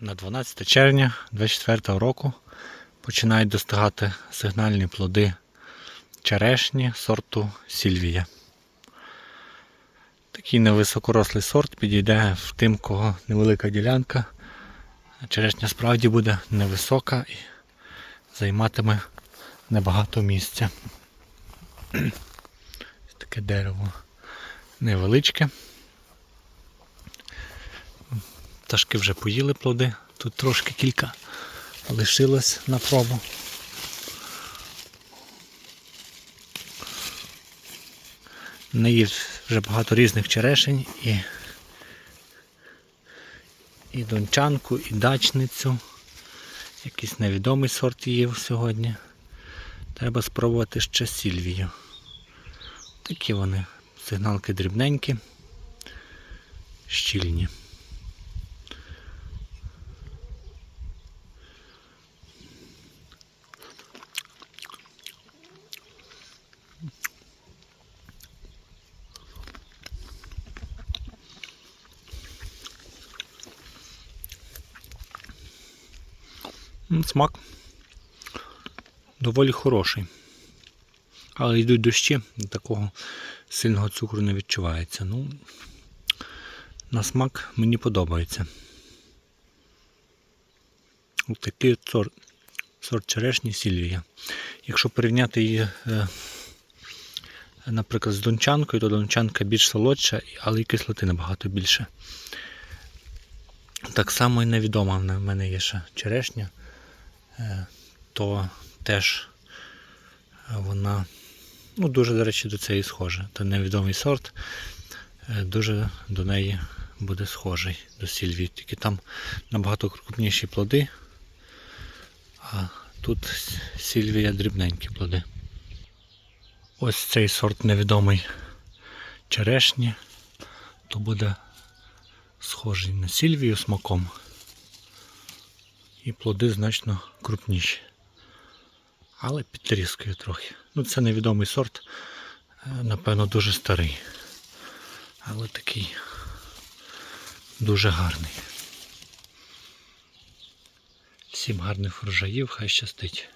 На 12 червня 24 року починають достигати сигнальні плоди черешні сорту Сільвія. Такий невисокорослий сорт підійде в тим, кого невелика ділянка. Черешня справді буде невисока і займатиме небагато місця. Таке дерево невеличке. Пташки вже поїли плоди. Тут трошки кілька лишилось на пробу. В неї вже багато різних черешень і, і дончанку, і дачницю. Якийсь невідомий сорт її сьогодні. Треба спробувати ще сільвію. Такі вони сигналки дрібненькі, щільні. Смак доволі хороший. Але йдуть дощі, такого сильного цукру не відчувається. Ну, на смак мені подобається. Ось такий сорт, сорт черешні Сільвія. Якщо порівняти її, е, наприклад, з дончанкою, то дончанка більш солодша, але і кислоти набагато більше. Так само і невідома в мене є ще черешня, то теж вона ну, дуже, до речі, до цієї схожа. Це невідомий сорт, е, дуже до неї буде схожий до сільвії. Тільки там набагато крупніші плоди, а тут сільвія дрібненькі плоди. Ось цей сорт невідомий черешні, то буде схожий на сільвію смаком. І плоди значно крупніші. Але підтріскує трохи. Ну це невідомий сорт, е, напевно, дуже старий. Але такий дуже гарний. Всім гарних врожаїв, хай щастить.